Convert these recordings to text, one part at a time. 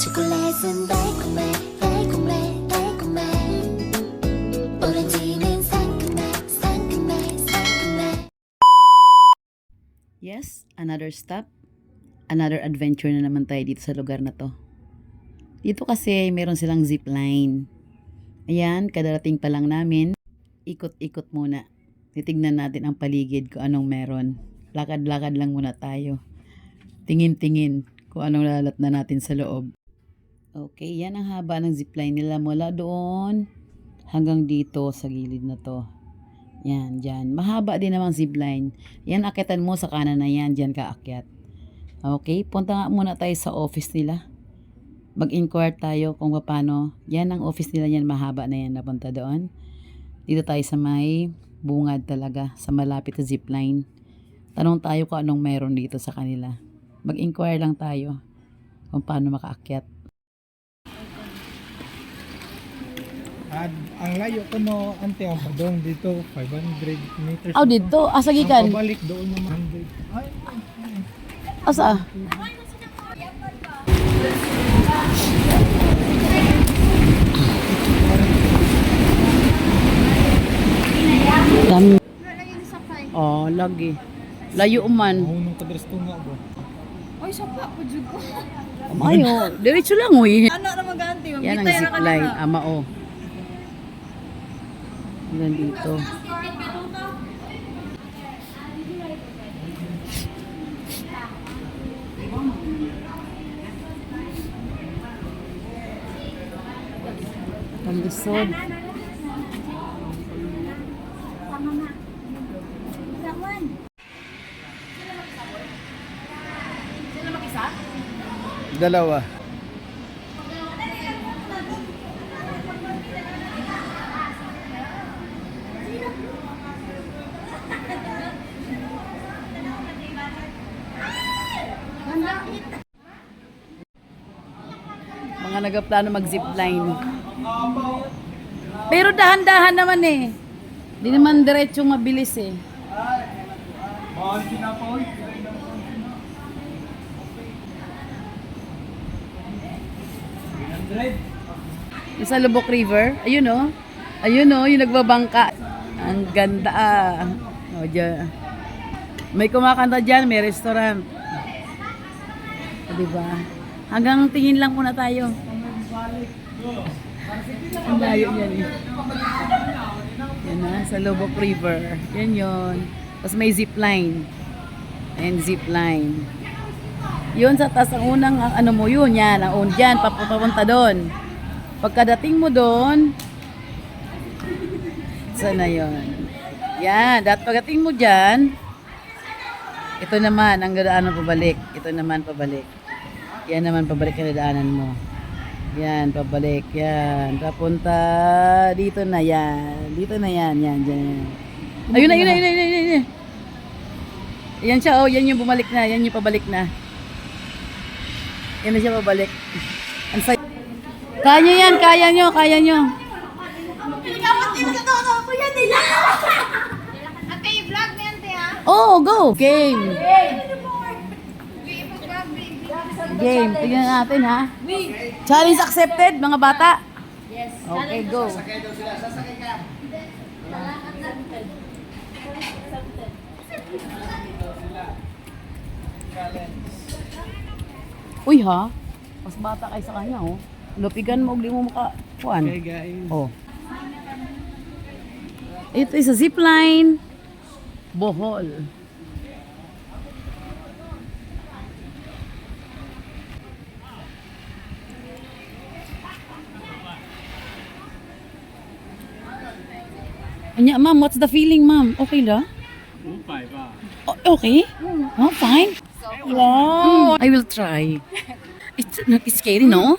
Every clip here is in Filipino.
초콜릿은 달콤해 달콤해 달콤해 오렌지는 상큼해 상큼해 상큼해 Yes, another stop. Another adventure na naman tayo dito sa lugar na to. Dito kasi meron silang zip line. Ayan, kadarating pa lang namin. Ikot-ikot muna. Titignan natin ang paligid kung anong meron. Lakad-lakad lang muna tayo. Tingin-tingin kung anong lalat na natin sa loob. Okay, yan ang haba ng zipline nila mula doon hanggang dito sa gilid na to. Yan, dyan. Mahaba din namang zipline. Yan, akitan mo sa kanan na yan. Dyan ka akyat. Okay, punta nga muna tayo sa office nila. Mag-inquire tayo kung paano. Yan ang office nila yan. Mahaba na yan. Napunta doon. Dito tayo sa may bungad talaga. Sa malapit na zipline. Tanong tayo kung anong meron dito sa kanila. Mag-inquire lang tayo kung paano makaakyat. At ang layo ko no, ante ang padong dito, 500 meters. Oh, dito. Asa Ang gikan? pabalik doon naman 100. Ay, Asa? Dami. Oh, lagi. Layo man. mahunong kadres to nga ba? Oy, sapa po jud ko. Mayo, diretso lang uy. Ano na maganti? Yan ang zipline, ama o. Yan dito. Pambisod. Dalawa. Mga nagaplano mag-zipline. Pero dahan-dahan naman eh. Di naman diretsong mabilis eh. Sa Lubok River, ayun oh. Ayun oh, yung nagbabangka. Ang ganda ah. Oh, dyan. May kumakanta dyan, may restaurant. O, diba? Hanggang tingin lang muna tayo. Ang layo yan eh. Yan na, sa Lubok River. Yan yon. Tapos may zip line. Ayan, zip line. Yun sa taas ang unang ang ano mo yun, yan, ang un dyan, pap- papunta doon. Pagkadating mo doon, sana yon. Yan, dat pagdating mo dyan, ito naman, ang dadaanan pabalik. Ito naman pabalik. Yan naman pabalik ang dadaanan mo. Yan, pabalik. Yan. Papunta dito na yan. Dito na yan. Yan, dyan. Ayun na, ayun na, ayun na, ayun na. Yan siya, oh. Yan yung bumalik na. Yan yung pabalik na. Yan na siya pabalik. Ang say- Kaya nyo yan, kaya nyo, kaya nyo. Oh, go! Game! Game. Tingnan natin, ha? Challenge accepted, mga bata. Yes. Okay, go. Uy, ha? Mas bata kay sa kanya, oh. Lupigan mo, di mo maka... Kuan. Okay guys. Oh. Ito is a zipline. Bohol. Anya, ma'am, what's the feeling, ma'am? Okay la? O- okay? Oh, fine. Wow. I will try. It's not scary, no?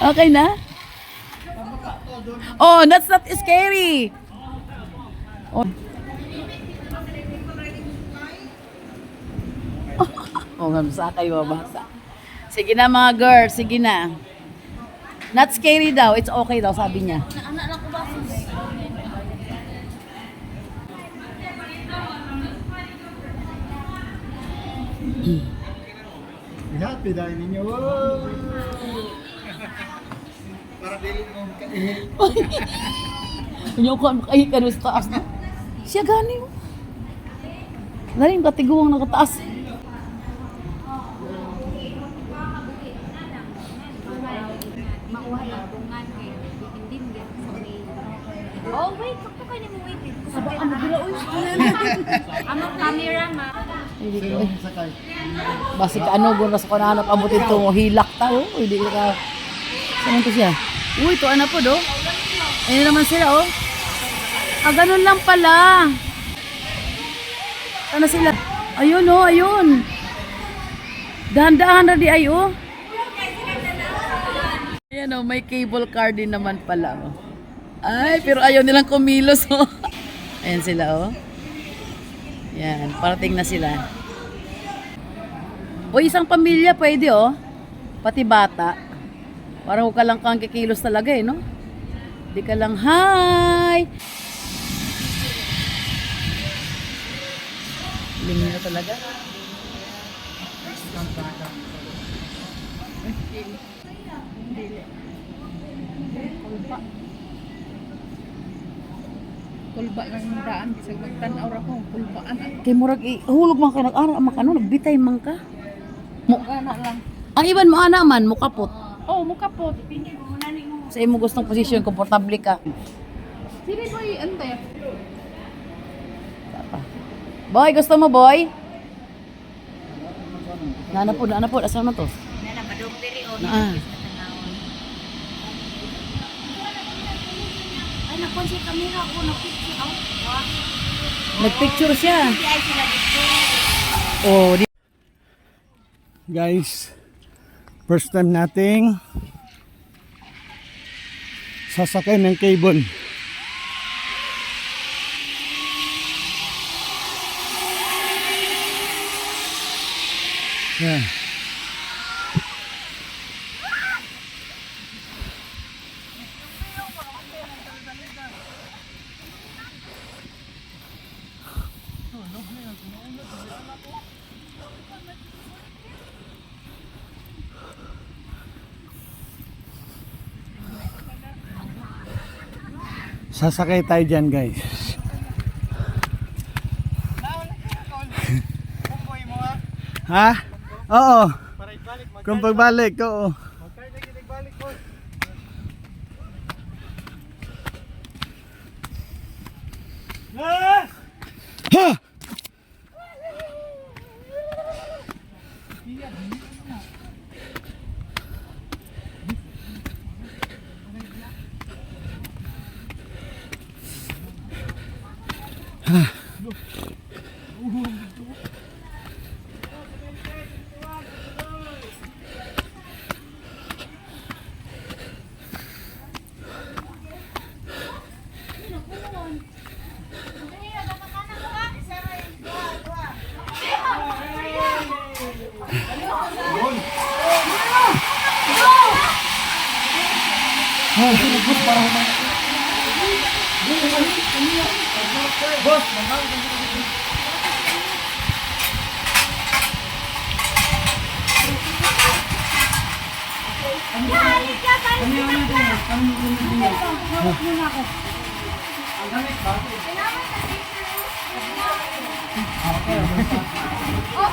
Okay na? Oh, that's not scary. Oh. oh, ma'am, sa kayo bata. Sige na mga girls, sige na. Not scary daw, it's okay daw, sabi niya. Anak lang ko ba? Happy dahil ninyo. Para dili mo kainit. Inyo ko ay kanus taas na. Siya gani. oh. Naring katiguang nakataas. Makuha yung bungan kay hindi mo yan sa may. Oh, wait. Sakto ka ni mo wait. Aba, ano gila uy? Among camera ma. Hindi ko. Basi ka ano guna sa kananap abutin to mo hilak ta oh. Hindi ka. Saan to siya? Uy, to ana po do. Ayun naman sila oh. Ah, ganun lang pala. Ano sila? Ayun oh, ayun. Dahan-dahan na di ay oh. Ayan oh, may cable car din naman pala oh. Ay, pero ayaw nilang kumilos oh. Ayan sila oh. Yan, parating na sila. O isang pamilya pwede oh. Pati bata. Parang ka lang kang kikilos talaga eh, no? Di ka lang, hi! Lingi na talaga. Kulba ng daan, bisag magtanaw ra ko, kulbaan. Kay murag i hulog man ka nag-ara man ka no, nagbitay man ka. Mo, Gana lang. ang iban mo ana man, mukapot. Oh, mukapot. Sa imo gustong posisyon, komportable ka. Sino yung ante? Pa. Boy, gusto mo, boy? Nana po, nana po, asan mo to? Nana madong diri o. Ah. Ay, nakon si camera ko na picture out. Wa. Nagpicture siya. Oh, di Guys, first time nating sasakay ng cable. Yan. Sasakay tayo dyan guys. ha? Oo. Kung pagbalik, oo. Oh, sino boss para humang. Boss, mamang. Kami kami po. Kami kami po. Hawak muna ako. Ang gamit ba? Okay. Oh.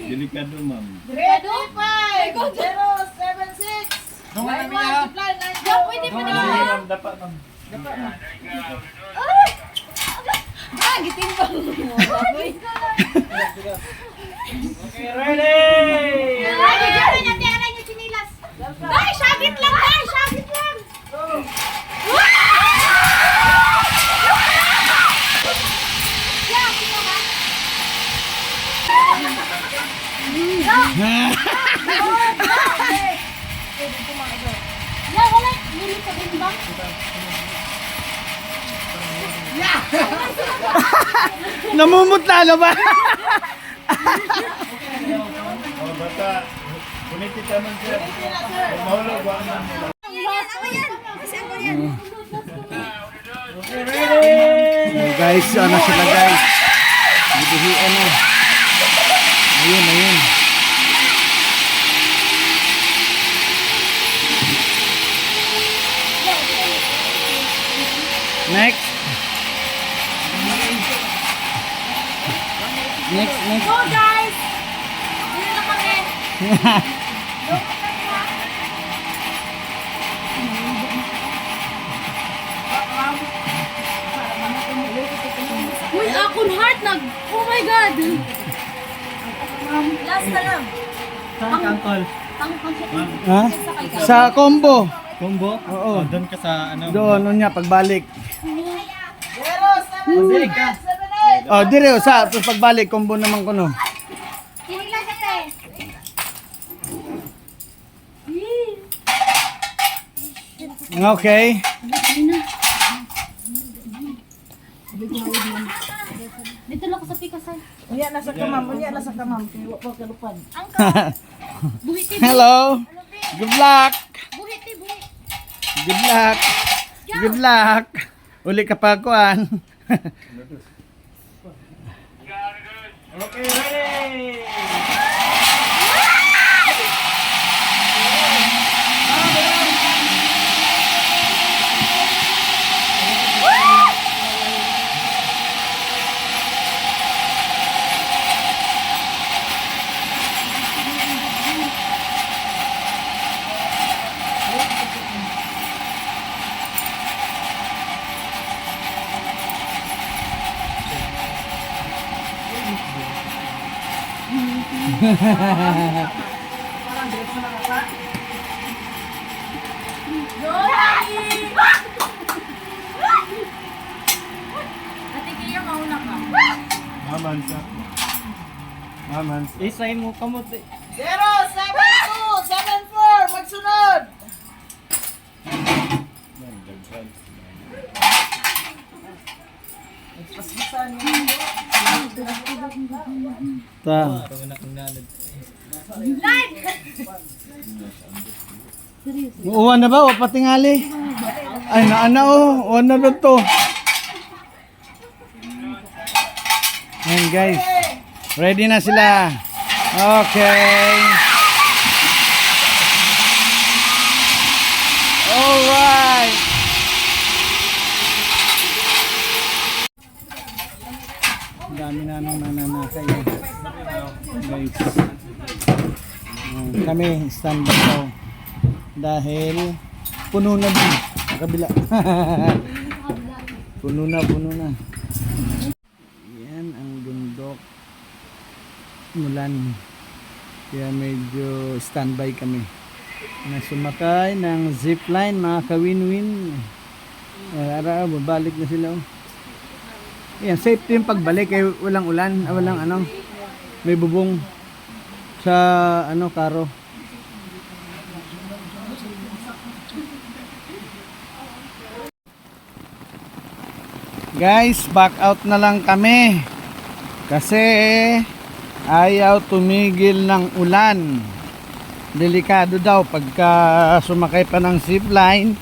Delikado, ma'am. Redo pa! Ikaw, 076! Ya, pwede pa na Ma'am, dapat, ma'am. Ah, gitimbang mo. Ready! Ay, gagawin natin aray niya sinilas. Ay, sabit lang, ay, sabit lang. Yeah, Ya, wala. Nili ba? Ya! Namumutla na ba? Oh, bata. Bunitit naman siya. Mahulog ba naman? Yan! Kasi ako yan! Okay! Guys, ano sila guys? Bibihian na. Ayun, ayun. Next, next. Go guys! Dito na kami. Uy, akon heart nag... Oh my God! Last na lang. Saan ka, Uncle? Ha? Sa combo. Combo? Oo. Oh, doon ka sa ano? Doon, ano niya, pagbalik. Pabalik ka. Oh, dire, sa pagbalik, combo naman ko no. Kinig lang kita eh. Okay. Dito lang ako sa pikasan. Buhiti, Hello. Good luck. buhiti, buhiti. Good luck. Good luck. Uli ka pa kuan. Okay, ready! Ate Kia, mauna ka. Maman sa. Maman sa. Isay mo kamot eh. Ta. Ito na kung nanod. Uwan na ba? O patingali? Ay, naana o. Uwan na doon to. Ayan guys. Ready na sila. Okay. Alright. Ang dami na nang nananakay. eh. Ayan, kami stand by daw. Dahil puno na din. Kabila. puno na, puno na. Yan ang bundok. Mulan. Kaya medyo standby kami. Na sumakay ng zipline mga kawin-win. Ara, babalik na sila. oh. Yan, safety yung pagbalik eh, walang ulan, ah, walang ano, may bubong sa ano karo. Guys, back out na lang kami. Kasi ayaw tumigil ng ulan. Delikado daw pagka sumakay pa ng zipline.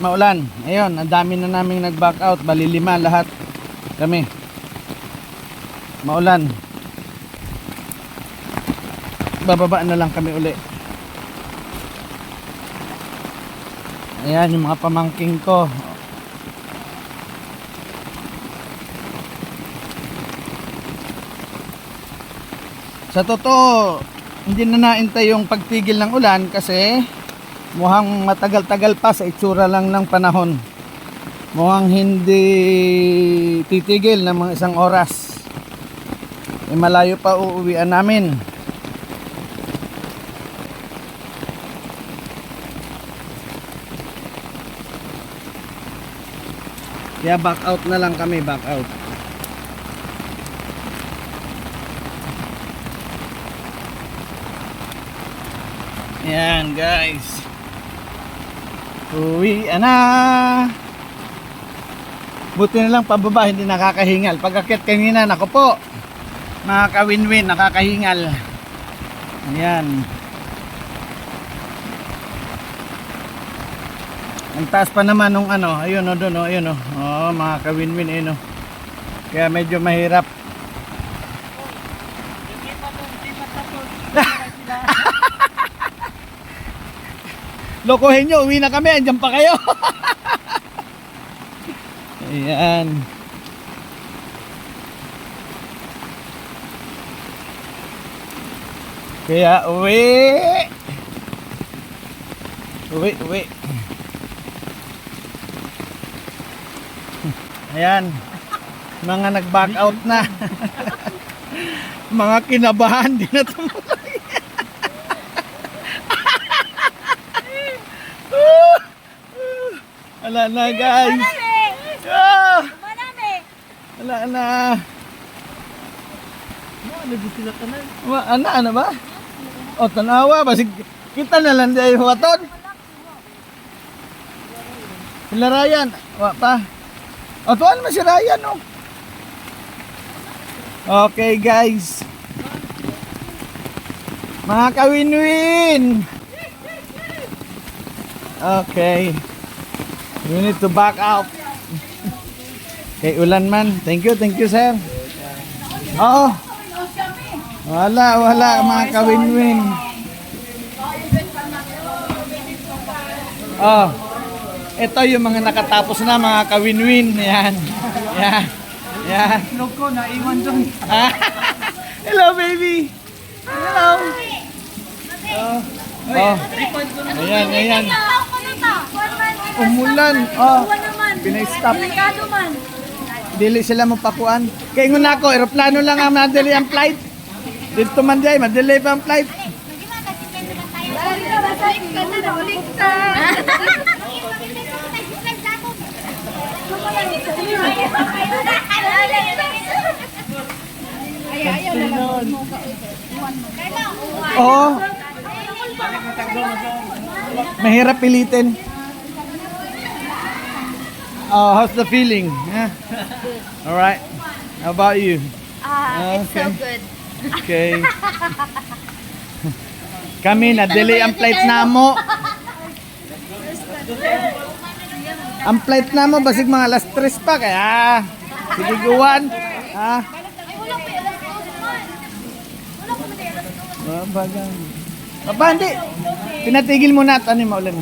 Maulan. Ayun, ang dami na naming nag-back out. Bali lima lahat kami. Maulan. Bababa na lang kami uli. Ayan yung mga pamangking ko. Sa totoo, hindi na naintay yung pagtigil ng ulan kasi mukhang matagal-tagal pa sa itsura lang ng panahon. Mukhang hindi titigil ng mga isang oras. Eh, malayo pa uuwian namin. Kaya back out na lang kami, back out. Yan guys. Uwi na. Buti na lang pababa, hindi nakakahingal. Pag akit kanina, nako po. Mga ka-win-win, nakakahingal. Ayan. Ang taas pa naman nung ano, ayun o doon o, ayun o. Oh, mga ka-win-win, ayun o. Kaya medyo mahirap. Lokohin nyo, uwi na kami, andyan pa kayo. Ayan. Kaya uwi. Uwi, uwi. Ayan. Mga nag-back out na. Mga kinabahan, di na tumuloy. Wala na guys. Wala na. Wa ana ana ba? O tanawa ba kita na lang day waton. Sila Ryan, wa pa. O tuan mo si Ryan oh. Okay guys. Mga kawin-win. Okay. We need to back out. Kay ulan man. Thank you, thank you sir. Oo. Wala, wala mga kawin-win. Oh. Ito yung mga nakatapos na mga kawin-win. Yan. Yan. Yan. Log ko, naiwan doon. Hello baby. Hello. Oh. Oh. Ayan, ayan. Umulan. Oh. Pinay-stop. Dili sila mapakuan. Kaya ngun ako, aeroplano lang ang madali ang flight. Dito man di ay, madali pa ang flight. Oo. Mahirap pilitin. Oh, how's the feeling? Yeah. All right. How about you? Ah, it's so good. Okay. Kami na delay ang flight namo. Ang flight namo basig mga alas 3 pa kaya sige guwan. Ha? Ah, bagang. Papa, hindi. Pinatigil mo na at ano yung maulan.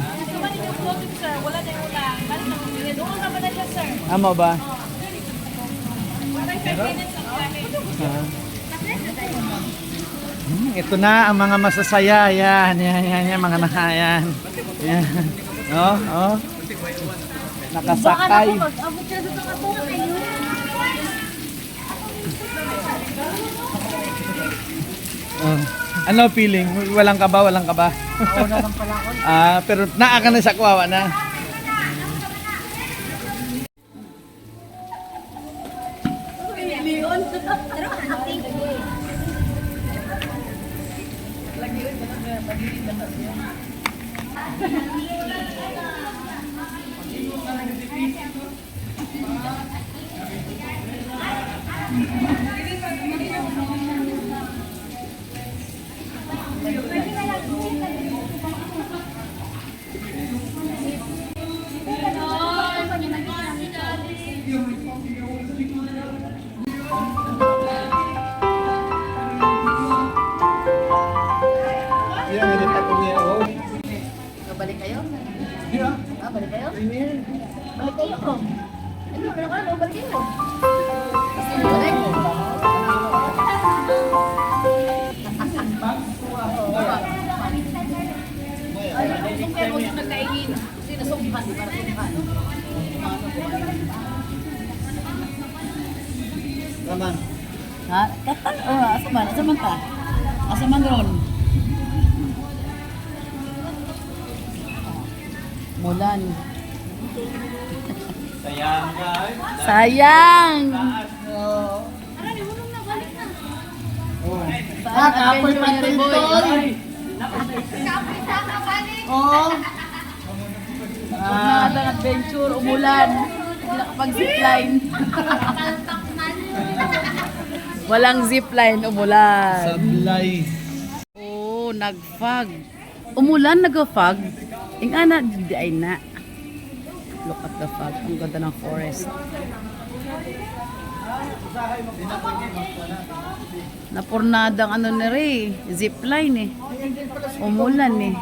Amo ba? Ah. Hmm, ito na ang mga masasaya. Yan, yan, yan, yan, mga nakayan. Yan. Oh, oh. Nakasakay. Oh. Ano feeling? Walang ka ba? Walang ka ba? Oo na lang pala ako. Ah, pero naa ka na sa kuwawa na. Mulan. Sayang guys. Sayang! Ah, kapoy pa dito. Oo. Ah, adventure, umulan. Pag zipline. Walang zipline, umulan. Sablay. Oh, nagfag. Umulan, nag-fog. Ing ana, di ay na. Look at the fog. Ang ganda ng forest. Napurnadang ano na rin, zipline eh. Umulan eh.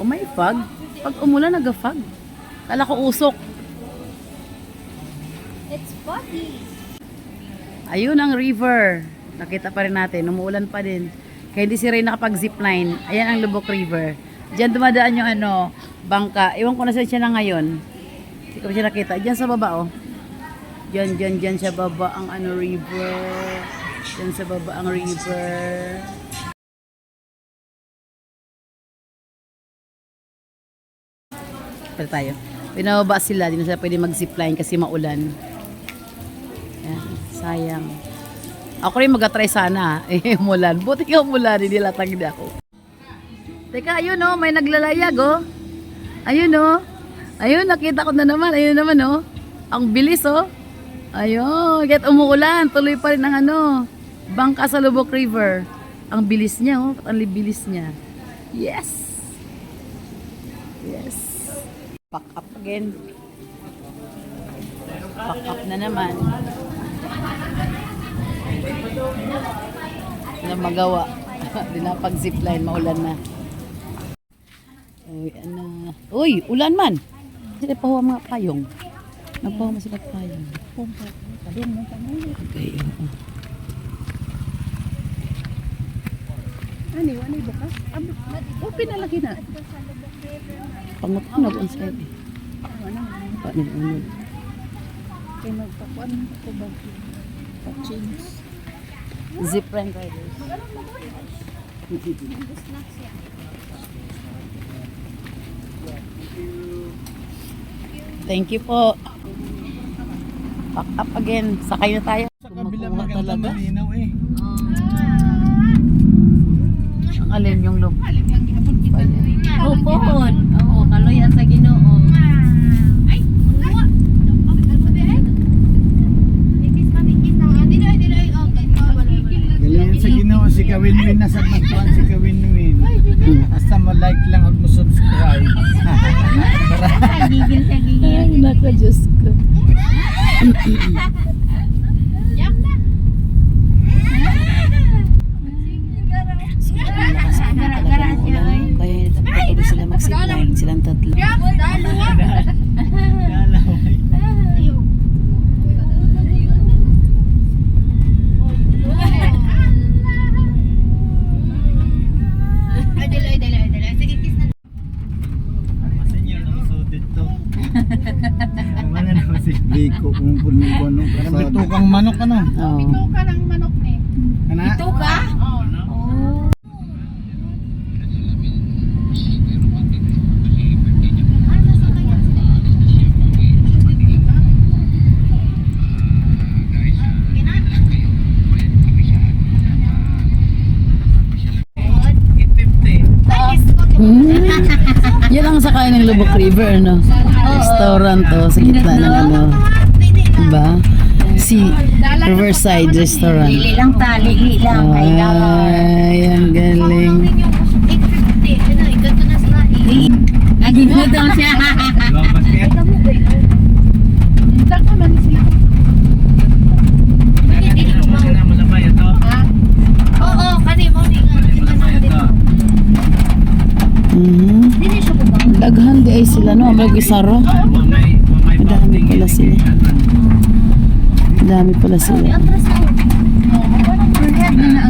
O may fog. Pag umulan, nag-fog. Kala ko usok. It's foggy. Ayun ang river. Nakita pa rin natin, umuulan pa din. Kaya hindi si Ray nakapag-zipline. Ayan ang Lubok River. Diyan dumadaan yung ano, bangka. Iwan ko na siya na ngayon. Hindi ko siya nakita. Diyan sa baba, oh. Diyan, diyan, diyan sa baba ang ano river. Diyan sa baba ang river. Pero tayo. Pinababa sila. Hindi na sila pwede mag-zipline kasi maulan. Ayan, sayang. Ako rin mag-try sana. Eh, umulan. Buti nga umulan. Hindi latang hindi ako. Teka, ayun oh. May naglalayag oh. Ayun oh. Ayun, nakita ko na naman. Ayun naman oh. Ang bilis oh. Ayun. Kahit umuulan. Tuloy pa rin ang ano. Bangka sa Lubok River. Ang bilis niya oh. Ang bilis niya. Yes. Yes. Pack up again. Pack up na naman. na magawa. Di na pag zipline, maulan na. Uy, ano. Uy, ulan man. Sila pa mga payong. Nagpahuwa mo sila payong. Okay, oo. Ani, wala bukas. Open na lagi na. Pangutunog ang sa'yo eh. Paano unod? Kaya magpakuan ko ba? Pa-change. Zipline riders. Thank you po. Pack up again. Sakay na tayo. Sa kabila maganda talaga. malinaw eh. Ang alin yung loob. Upon. Oo, kaloyan sa ginoo. Galingan sa ginawa si Kawin-Win na sa magtuan si Kawin-Win. Basta mo like lang at mo subscribe. Gigil sa gigil. Ay, nako, Diyos ko. Kaya patuloy sila mag-zipline. Silang tatlo. Dalawa. Ay, dili ay dili ay dili. Sige, kiss na. Masinyo na usodit to. Mana naman si Biko kung punin ko ano. Bitukang manok ano. Oo. Ito ka ng manok ni. Kana? Ito ka? Hmm. Yan ang sakay ng Lubok River, no? Restaurant to, sa gitna ng ano. Diba? Si Riverside Restaurant. Lili lang ta, lili lang. Ay, Ay, ang galing. 850. Iganto na sila. Lagi mo daw siya. Mhm. Bubang. Daghan di ay sila, no? Mag isaro. Madami pala sila. Madami pala sila. Atras na.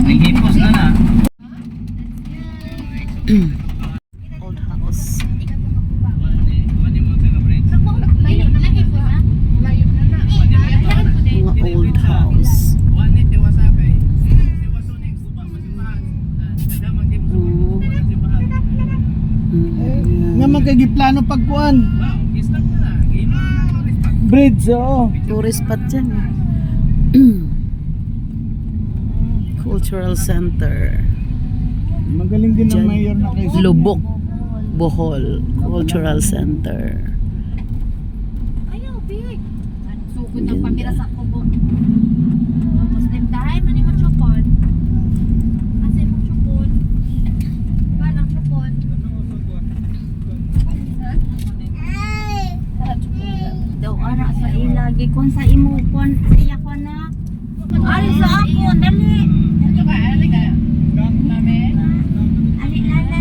Hipos na na. Old house. Mga old house. Mm. Nga magkagiplano pagkuan. Bridge, oo. Tourist spot dyan. Cultural Center. Magaling din ang mayor na kayo. Lubok, Bohol Cultural Center. Ayaw Grabe. Sukod ng pamira sa kubong. Muslim tayo, mani mo chupon. Kasi mo chupon. Balang chupon. daw ara sa ilagi kon sa imo kon sa ari sa ako dali. Ali lala?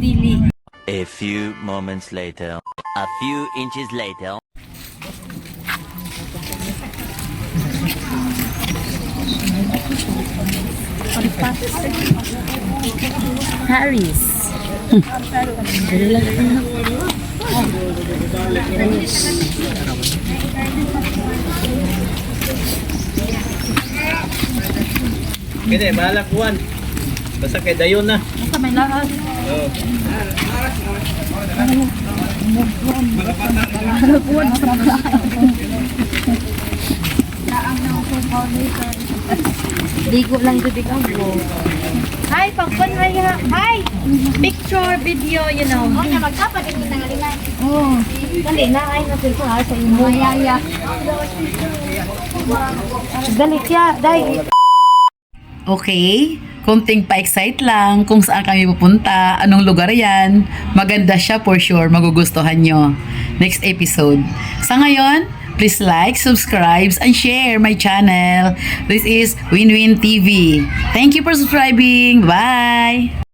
Dili. A few moments later. A few inches later. Paris Kini, bahala kuwan. Basta kay dayon na. basta may lahat Digo lang gabi ako. Hi, pagpun, hi, ha- hi! Picture, video, you know. O, na magkapalit kita nga limay. Oh, dali na ay natin ko ha sa imo. Yaya. Dali siya, dai. Okay, konting pa-excite lang kung saan kami pupunta, anong lugar yan. Maganda siya for sure, magugustuhan nyo. Next episode. Sa ngayon, please like, subscribe, and share my channel. This is Win-Win TV. Thank you for subscribing. Bye!